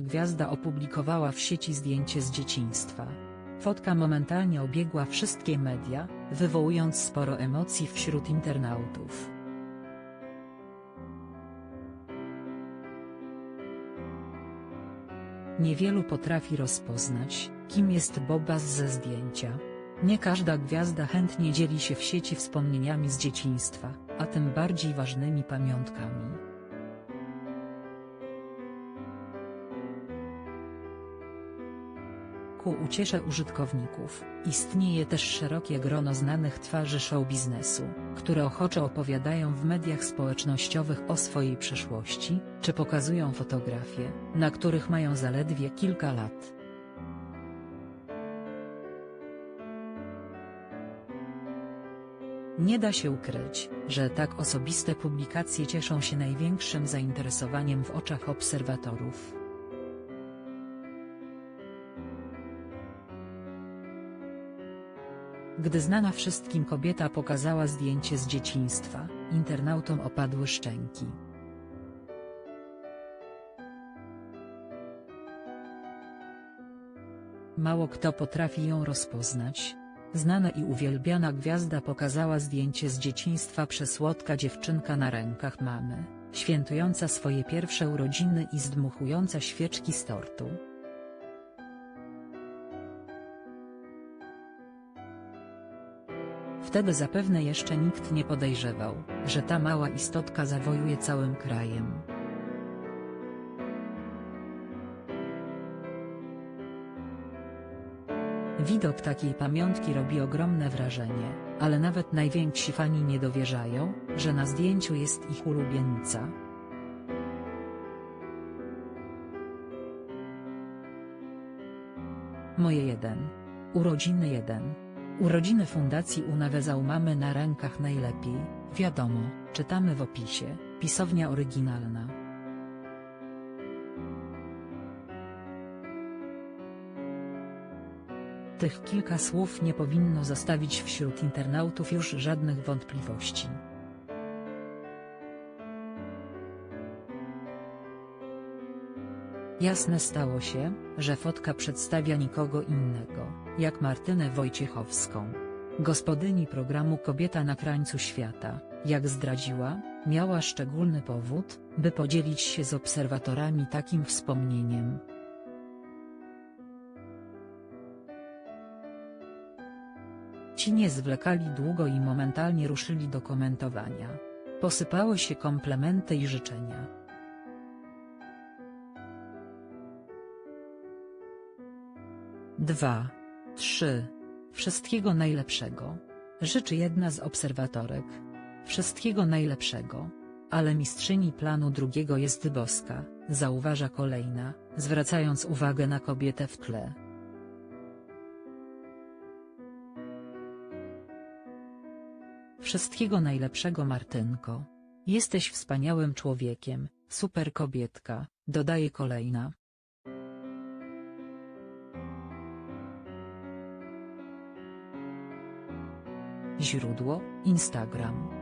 gwiazda opublikowała w sieci zdjęcie z dzieciństwa. Fotka momentalnie obiegła wszystkie media, wywołując sporo emocji wśród internautów. Niewielu potrafi rozpoznać, kim jest Bobas ze zdjęcia. Nie każda gwiazda chętnie dzieli się w sieci wspomnieniami z dzieciństwa, a tym bardziej ważnymi pamiątkami. Ku uciesze użytkowników, istnieje też szerokie grono znanych twarzy show biznesu, które ochoczo opowiadają w mediach społecznościowych o swojej przeszłości, czy pokazują fotografie, na których mają zaledwie kilka lat. Nie da się ukryć, że tak osobiste publikacje cieszą się największym zainteresowaniem w oczach obserwatorów. Gdy znana wszystkim kobieta pokazała zdjęcie z dzieciństwa, internautom opadły szczęki. Mało kto potrafi ją rozpoznać. Znana i uwielbiana gwiazda pokazała zdjęcie z dzieciństwa przesłodka dziewczynka na rękach mamy, świętująca swoje pierwsze urodziny i zdmuchująca świeczki z tortu. Wtedy zapewne jeszcze nikt nie podejrzewał, że ta mała istotka zawojuje całym krajem. Widok takiej pamiątki robi ogromne wrażenie, ale nawet najwięksi fani nie dowierzają, że na zdjęciu jest ich ulubienica. Moje jeden. Urodziny jeden. Urodziny Fundacji Unawezał mamy na rękach najlepiej, wiadomo, czytamy w opisie, pisownia oryginalna. Tych kilka słów nie powinno zostawić wśród internautów już żadnych wątpliwości. Jasne stało się, że fotka przedstawia nikogo innego, jak Martynę Wojciechowską. Gospodyni programu Kobieta na krańcu świata, jak zdradziła, miała szczególny powód, by podzielić się z obserwatorami takim wspomnieniem. Ci nie zwlekali długo i momentalnie ruszyli do komentowania. Posypały się komplementy i życzenia. Dwa, trzy. Wszystkiego najlepszego. Życzy jedna z obserwatorek. Wszystkiego najlepszego. Ale mistrzyni planu drugiego jest boska, zauważa kolejna, zwracając uwagę na kobietę w tle. Wszystkiego najlepszego Martynko. Jesteś wspaniałym człowiekiem, super kobietka, dodaje kolejna. Źródło, Instagram.